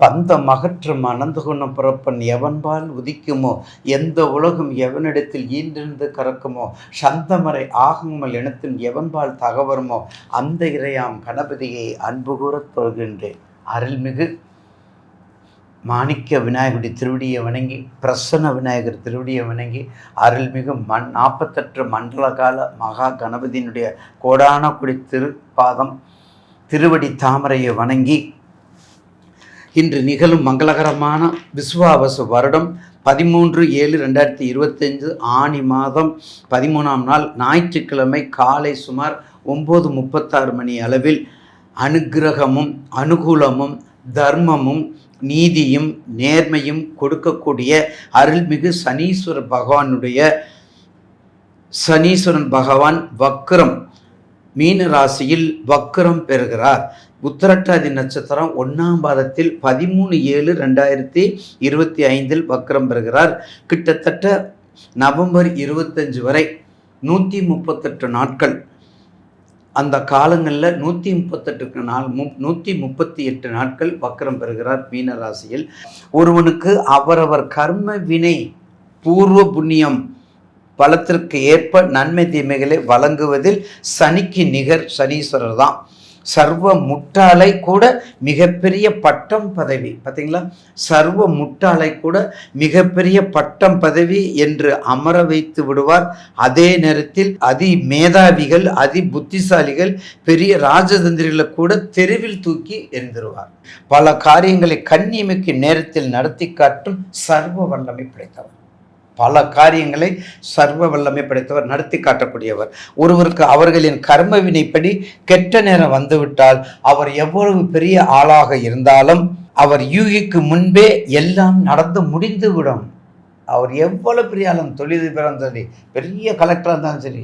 பந்தம் அகற்றும் அனந்த குணம் பிறப்பன் எவன்பால் உதிக்குமோ? எந்த உலகம் எவனிடத்தில் ஈன்றிருந்து கறக்குமோ? சந்தமரை ஆகுமல் இனத்தின் எவன்பால் தகவருமோ? அந்த இறையாம் கணபதியை அன்பு கூறத் தொழுகின்றேன். அருள்மிகு மாணிக்க விநாயகருடைய திருவடியை வணங்கி பிரசன்ன விநாயகர் திருவடியை வணங்கி அருள்மிகு மண் நாற்பத்தெட்டு மண்டல கால மகா கணபதியினுடைய கோடான குடி திருப்பாதம் திருவடி தாமரையை வணங்கி இன்று நிகழும் மங்களகரமான விஸ்வாவச வருடம் பதிமூன்று ஏழு ரெண்டாயிரத்தி இருபத்தஞ்சு ஆணி மாதம் பதிமூணாம் நாள் ஞாயிற்றுக்கிழமை காலை சுமார் ஒம்பது முப்பத்தாறு மணி அளவில் அனுக்கிரகமும் அனுகூலமும் தர்மமும் நீதியும் நேர்மையும் கொடுக்கக்கூடிய அருள்மிகு சனீஸ்வர பகவானுடைய சனீஸ்வரன் பகவான் வக்ரம் மீன ராசியில் வக்ரம் பெறுகிறார். உத்தரட்டாதி நட்சத்திரம் ஒன்றாம் பாதத்தில் பதிமூணு ஏழு ரெண்டாயிரத்தி இருபத்தி ஐந்தில் வக்ரம் பெறுகிறார். கிட்டத்தட்ட நவம்பர் இருபத்தஞ்சு வரை நூற்றி முப்பத்தெட்டு நாட்கள். அந்த காலங்களில் நூற்றி முப்பத்தெட்டு நாள் மு நூற்றி முப்பத்தி எட்டு நாட்கள் வக்ரம் பெறுகிறார் மீன ராசியில். ஒருவனுக்கு அவரவர் கர்ம வினை பூர்வ புண்ணியம் பலத்திற்கு ஏற்ப நன்மை தீமைகளை வழங்குவதில் சனிக்கு நிகர் சனீஸ்வரர் தான். சர்வ முட்டாளை கூட மிகப்பெரிய பட்டம் பதவி. பார்த்தீங்களா சர்வ முட்டாளை கூட மிகப்பெரிய பட்டம் பதவி என்று அமர வைத்து விடுவார். அதே நேரத்தில் அதி மேதாவிகள் அதி புத்திசாலிகள் பெரிய ராஜதந்திரிகளை கூட தெருவில் தூக்கி எரிந்துருவார் பல காரியங்களை கண்ணிமைக்கு நேரத்தில் நடத்தி காட்டும் சர்வ வல்லமை படைத்தவர். பல காரியங்களை சர்வ வல்லமை படைத்தவர் நடத்தி காட்டக்கூடியவர். ஒருவருக்கு அவர்களின் கர்ம வினைப்படி கெட்ட நேரம் வந்துவிட்டால் அவர் எவ்வளவு பெரிய ஆளாக இருந்தாலும் அவர் யூகிக்கு முன்பே எல்லாம் நடந்து முடிந்துவிடும். அவர் எவ்வளவு பெரிய ஆளும் தொழிலதிபராக இருந்தாலும் சரி பெரிய கலெக்டராக இருந்தாலும் சரி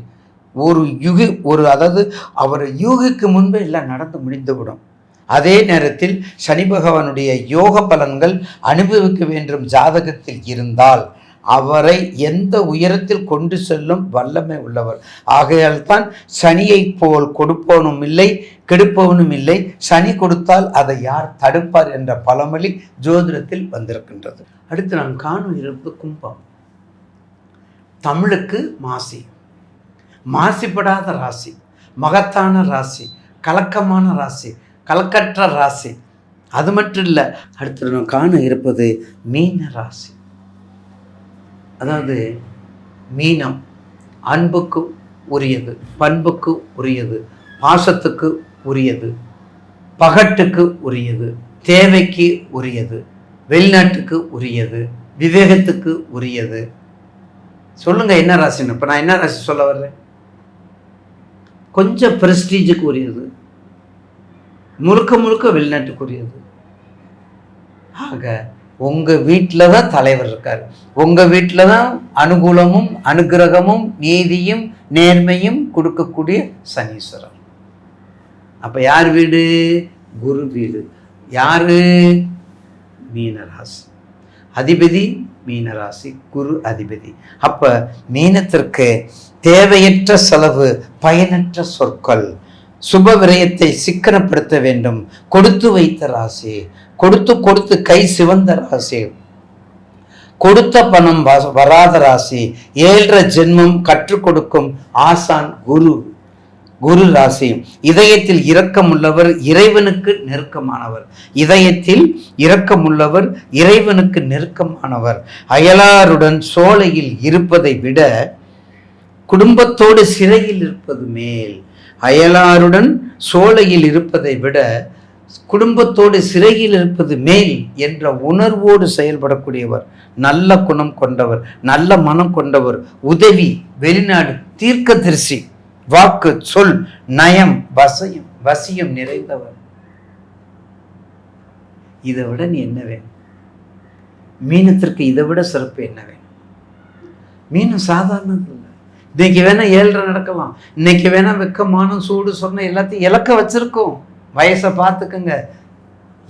ஒரு யுகி ஒரு அதாவது அவர் யூகிக்கு முன்பே எல்லாம் நடந்து முடிந்துவிடும். அதே நேரத்தில் சனி பகவானுடைய யோக பலன்கள் அனுபவிக்க வேண்டும் ஜாதகத்தில் இருந்தால் அவரை எந்த உயரத்தில் கொண்டு செல்லும் வல்லமை உள்ளவர். ஆகையால் தான் சனியைப் போல் கொடுப்பவனும் இல்லை கெடுப்பவனும் இல்லை. சனி கொடுத்தால் அதை யார் தடுப்பார் என்ற பழமொழி ஜோதிடத்தில் வந்திருக்கின்றது. அடுத்து நான் காணும் இருப்பு கும்பம். தமிழுக்கு மாசி. மாசிப்படாத ராசி மகத்தான ராசி கலக்கமான ராசி கலக்கற்ற ராசி. அது மட்டும் இல்லை அடுத்து நான் காண இருப்பது மீன ராசி. அதாவது மீனம் அன்புக்கு உரியது பண்புக்கு உரியது பாசத்துக்கு உரியது பகட்டுக்கு உரியது தேவைக்கு உரியது வெளிநாட்டுக்கு உரியது விவேகத்துக்கு உரியது. சொல்லுங்க என்ன ராசின்னு? இப்போ நான் என்ன ராசி சொல்ல வர்றேன்? கொஞ்சம் பிரஸ்டீஜுக்கு உரியது. முழுக்க முழுக்க வெளிநாட்டுக்கு உரியது. ஆக உங்கள் வீட்டில் தான் தலைவர் இருக்கார். உங்கள் வீட்டில் தான் அனுகூலமும் அனுகிரகமும் நீதியும் நேர்மையும் கொடுக்கக்கூடிய சனீஸ்வரர். அப்போ யார் வீடு? குரு வீடு. யார்? மீனராசி. அதிபதி மீனராசி குரு அதிபதி. அப்போ மீனத்திற்கு தேவையற்ற செலவு பயனற்ற சொற்கள் சுப விரயத்தை சிக்கனப்படுத்த வேண்டும். கொடுத்து வைத்த ராசி கொடுத்து கொடுத்து கை சிவந்த ராசி. கொடுத்த பணம் வ- வராத ராசி. ஏழ்ற ஜென்மம் கற்றுக் கொடுக்கும் ஆசான் குரு. குரு ராசி. இதயத்தில் இரக்கமுள்ளவர் இறைவனுக்கு நெருக்கமானவர். இதயத்தில் இரக்கமுள்ளவர் இறைவனுக்கு நெருக்கமானவர். அயலாருடன் சோலையில் இருப்பதை விட குடும்பத்தோடு சிறையில் இருப்பது மேல். அயலாருடன் சோலையில் இருப்பதை விட குடும்பத்தோடு சிறையில் இருப்பது மேல் என்ற உணர்வோடு செயல்படக்கூடியவர் நல்ல குணம் கொண்டவர் நல்ல மனம் கொண்டவர் உதவி வெளிநாடு தீர்க்க தரிசி வாக்கு சொல் நயம் வசயம் வசியம் நிறைந்தவர். இதை விட நீ என்ன வேணும்? மீனத்திற்கு இதை விட சிறப்பு என்ன வேணும்? மீனம் சாதாரணது இல்லை. இன்னைக்கு வேணா ஏழ்ரை நடக்கலாம். இன்னைக்கு வேணா வெக்கமானம் சூடு சொன்ன எல்லாத்தையும் இலக்க வச்சிருக்கோம். வயசை பார்த்துக்குங்க.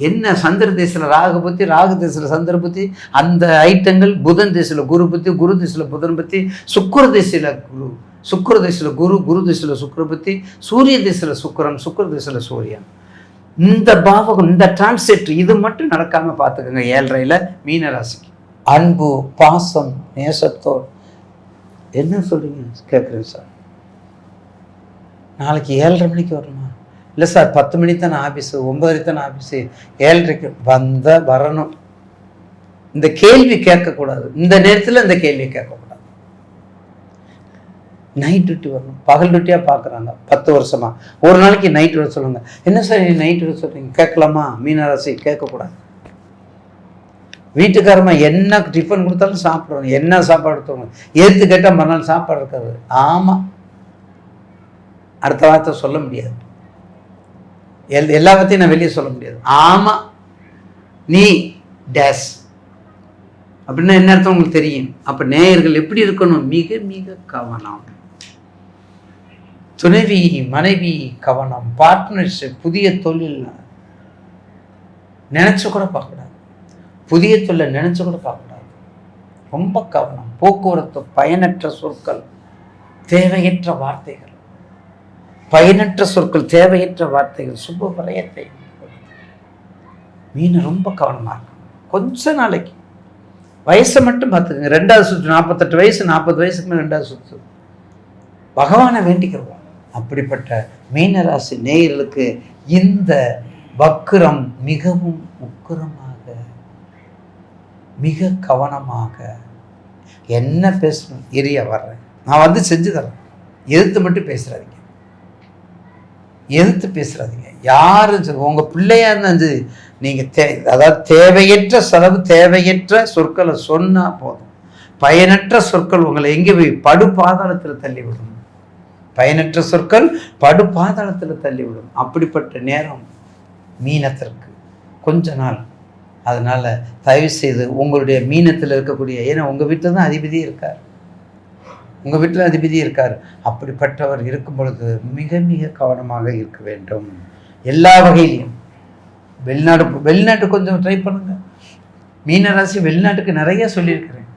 என்ன சந்திர திசையில் ராகு பற்றி ராகு திசையில் சந்திர பற்றி அந்த ஐட்டங்கள் புதன் திசையில் குரு பற்றி குரு திசையில் புதன் பற்றி சுக்கர திசையில் குரு சுக்கர திசையில் குரு குரு திசையில் சுக்கர பற்றி சூரிய திசையில் சுக்கரன் சுக்கர திசையில் சூரியன். இந்த பாவகம் இந்த டிரான்சிட் இது மட்டும் நடக்காமல் பார்த்துக்கோங்க ஏழரையில் மீன ராசிக்கு அன்பு பாசம் நேசத்தோடு. என்ன சொல்கிறீங்க கேட்குறேன் சார். நாளைக்கு ஏழரை மணிக்கு வரணும்? இல்லை சார் பத்து மணி தானே ஆஃபீஸு ஒன்பதரை தானே ஆஃபீஸு ஏழரைக்கு வந்த வரணும். இந்த கேள்வி கேட்கக்கூடாது. இந்த நேரத்தில் இந்த கேள்வி கேட்கக்கூடாது. நைட் டியூட்டி வரணும். பகல் டியூட்டியாக பார்க்குறாங்க பத்து வருஷமாக ஒரு நாளைக்கு நைட் வர சொல்லுங்க. என்ன சார் நீ நைட் வர சொல்கிறீங்க கேட்கலாமா? மீனராசி கேட்கக்கூடாது. வீட்டுக்காரமா என்ன டிஃபன் கொடுத்தாலும் சாப்பிடணும். என்ன சாப்பாடு தோணும்? ஏற்று கேட்டால் மறுநாள் சாப்பாடு இருக்காது. ஆமாம் அடுத்த வார்த்தை சொல்ல முடியாது. எல் எல்லாத்தையும் நான் வெளியே சொல்ல முடியாது. ஆமாம் நீ டேஸ் அப்படின்னா என்ன அர்த்தம் உங்களுக்கு தெரியும்? அப்போ நேயர்கள் எப்படி இருக்கணும்? மிக மிக கவனம். துணைவி மனைவி கவனம். பார்ட்னர்ஷிப் புதிய தொழில். நினச்சி கூட பார்க்கக்கூடாது. புதிய தொழில் நினச்சி கூட பார்க்கக்கூடாது. ரொம்ப கவனம். போக்குவரத்து பயனற்ற சொற்கள் தேவையற்ற வார்த்தைகள். பயனற்ற சொற்கள் தேவையற்ற வார்த்தைகள் சுப விரயத்தை. மீன் ரொம்ப கவனமாக இருக்கும் கொஞ்ச நாளைக்கு. வயசை மட்டும் பார்த்துக்கங்க. ரெண்டாவது சுற்று நாற்பத்தெட்டு வயசு நாற்பது வயசுக்கு மேலே ரெண்டாவது சுற்று. பகவானை வேண்டிக்கிறோம். அப்படிப்பட்ட மீனராசி நேயர்களுக்கு இந்த வக்கரம் மிகவும் உக்கிரமாக மிக கவனமாக என்ன பேசணும்? எரிய வர்றேன். நான் வந்து செஞ்சு தரேன். எதிர்த்து மட்டும் பேசுகிறாதீங்க எதிர்த்து பேசுறாதீங்க. யாரும் சரி, உங்கள் பிள்ளையா இருந்தாலும் சரி, தே அதாவது தேவையற்ற செலவு தேவையற்ற சொற்களை சொன்னால் போதும். பயனற்ற சொற்கள் உங்களை எங்கே போய் படு பாதாளத்தில் தள்ளிவிடும். பயனற்ற சொற்கள் படு பாதாளத்தில் தள்ளிவிடும். அப்படிப்பட்ட நேரம் மீனத்திற்கு. கொஞ்ச நாள். அதனால் தயவு செய்து உங்களுடைய மீனத்தில் இருக்கக்கூடிய ஏன்னா உங்கள் வீட்டில் தான் அதிபதி இருக்கார். உங்கள் வீட்டில் அதிபதி இருக்கார். அப்படிப்பட்டவர் இருக்கும் பொழுது மிக மிக கவனமாக இருக்க வேண்டும். எல்லா வகையிலையும். வெளிநாடு வெளிநாட்டு கொஞ்சம் ட்ரை பண்ணுங்கள் மீனராசி வெளிநாட்டுக்கு நிறைய சொல்லியிருக்கிறேன்.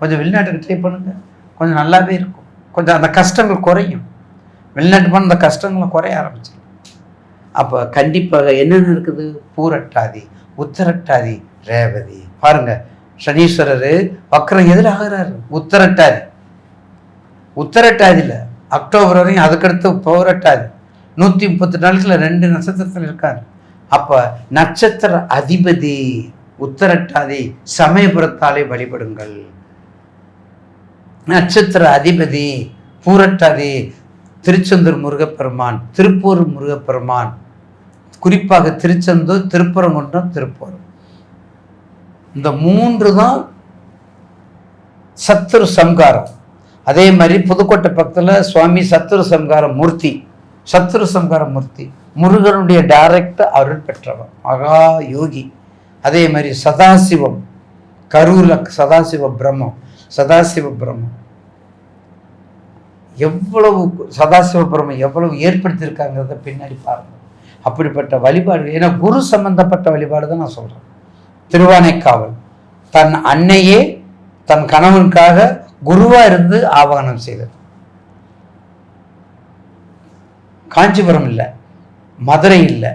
கொஞ்சம் வெளிநாட்டுக்கு ட்ரை பண்ணுங்கள் கொஞ்சம் நல்லாவே இருக்கும். கொஞ்சம் அந்த கஷ்டங்கள் குறையும். வெளிநாட்டு போன அந்த கஷ்டங்களும் குறைய ஆரம்பிச்சிடும் அப்போ கண்டிப்பாக என்னென்ன இருக்குது? பூரட்டாதி உத்தரட்டாதி ரேவதி. பாருங்கள் சனீஸ்வரர் வக்கரம் எதிராகிறாரு உத்தரட்டாதி. உத்தரட்டாதியில் அக்டோபர் வரையும் அதுக்கடுத்து பௌரட்டாதி. நூற்றி முப்பத்தி நாளுக்குள்ள ரெண்டு நட்சத்திரத்தில் இருக்கார். அப்போ நட்சத்திர அதிபதி உத்தரட்டாதி சமயபுரத்தாலே வழிபடுங்கள். நட்சத்திர அதிபதி பூரட்டாதி திருச்செந்தூர் முருகப்பெருமான் திருப்பூர் முருகப்பெருமான். குறிப்பாக திருச்செந்தூர் திருப்பரங்குன்றம் திருப்பூர் இந்த மூன்று தான் சத்துரு சம்காரம் அதே மாதிரி புதுக்கோட்டை பக்கத்தில் சுவாமி சத்துரு சம்கார மூர்த்தி சத்துரு சம்கார மூர்த்தி முருகனுடைய டைரக்ட் அருள் பெற்றவர் மகா யோகி. அதே மாதிரி சதாசிவம் கரூரில் சதாசிவ பிரம்மம் சதாசிவ பிரம்மம். எவ்வளவு சதாசிவ பிரம்மம் எவ்வளவு ஏற்படுத்தியிருக்காங்கிறத பின்னாடி பாருங்கள் அப்படிப்பட்ட வழிபாடு ஏன்னா குரு சம்பந்தப்பட்ட வழிபாடு தான் நான் சொல்கிறேன் திருவானைக்காவல் தன் அன்னையே தன் கணவனுக்காக குருவாக இருந்து ஆவாகனம் செய்தது. காஞ்சிபுரம் இல்லை மதுரை இல்லை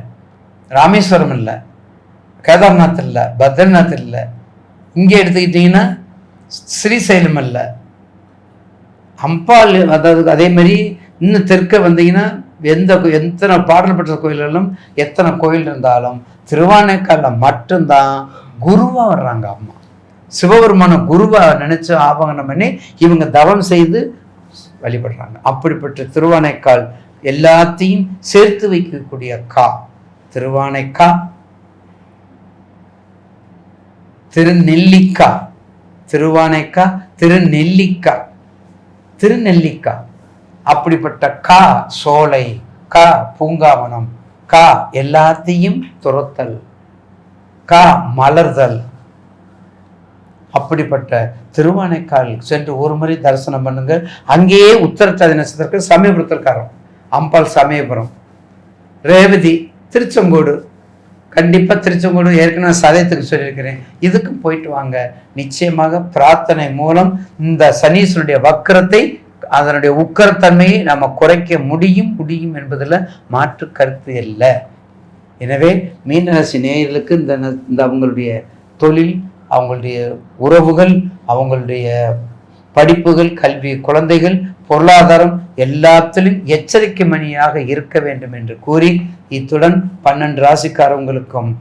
ராமேஸ்வரம் இல்லை கேதார்நாத் இல்லை பத்ரிநாத் இல்லை இங்கே எடுத்துக்கிட்டிங்கன்னா ஸ்ரீசைலம் இல்லை அம்பாள் அதாவது அதே மாதிரி இன்னும் தெற்க வந்தீங்கன்னா எந்த எத்தனை பாடல் பெற்ற கோயில்களும் எத்தனை கோயில் இருந்தாலும் திருவானைக்காலில் மட்டும்தான் குருவாக வர்றாங்க அம்மா. சிவபெருமான குருவா நினைச்சு ஆவகனம் பண்ணி இவங்க தவம் செய்து வழிபடுறாங்க. அப்படிப்பட்ட திருவானைக்கால் எல்லாத்தையும் சேர்த்து வைக்கக்கூடிய கா திருவானைக்கா திருநெல்லிக்கா திருவானைக்கா திருநெல்லிக்கா திருநெல்லிக்கா. அப்படிப்பட்ட கா சோலை கா பூங்காவனம் கா எல்லாத்தையும் துரத்தல் கா மலர்தல் அப்படிப்பட்ட திருவானைக்கால் சென்று ஒரு முறை தரிசனம் பண்ணுங்கள் அங்கேயே உத்தரட்டாதி நட்சத்திரத்தில் சமயபுரத்திற்காரம் அம்பாள் சமயபுரம். ரேவதி திருச்செங்கோடு. கண்டிப்பாக திருச்செங்கோடு ஏற்கனவே சதயத்துக்கு சொல்லியிருக்கிறேன். இதுக்கும் போயிட்டு வாங்க. நிச்சயமாக பிரார்த்தனை மூலம் இந்த சனீஸ்வரனுடைய வக்கரத்தை அதனுடைய உக்கரத்தன்மையை நம்ம குறைக்க முடியும் முடியும் என்பதில் மாற்று கருத்து இல்லை. எனவே மீனராசி நேயர்களுக்கு இந்த இந்த அவங்களுடைய தொழில் அவங்களுடைய உறவுகள் அவங்களுடைய படிப்புகள் கல்வி குழந்தைகள் பொருளாதாரம் எல்லாத்திலும் எச்சரிக்கை மணியாக இருக்க வேண்டும் என்று கூறி இத்துடன் பன்னெண்டு ராசிக்காரவங்களுக்கும்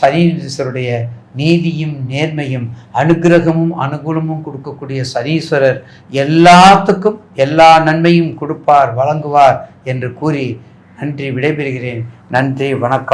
சனீஸ்வருடைய நீதியும் நேர்மையும் அனுக்கிரகமும் அனுகூலமும் கொடுக்கக்கூடிய சனீஸ்வரர் எல்லாத்துக்கும் எல்லா நன்மையும் கொடுப்பார் வழங்குவார் என்று கூறி நன்றி விடைபெறுகிறேன். நன்றி வணக்கம்.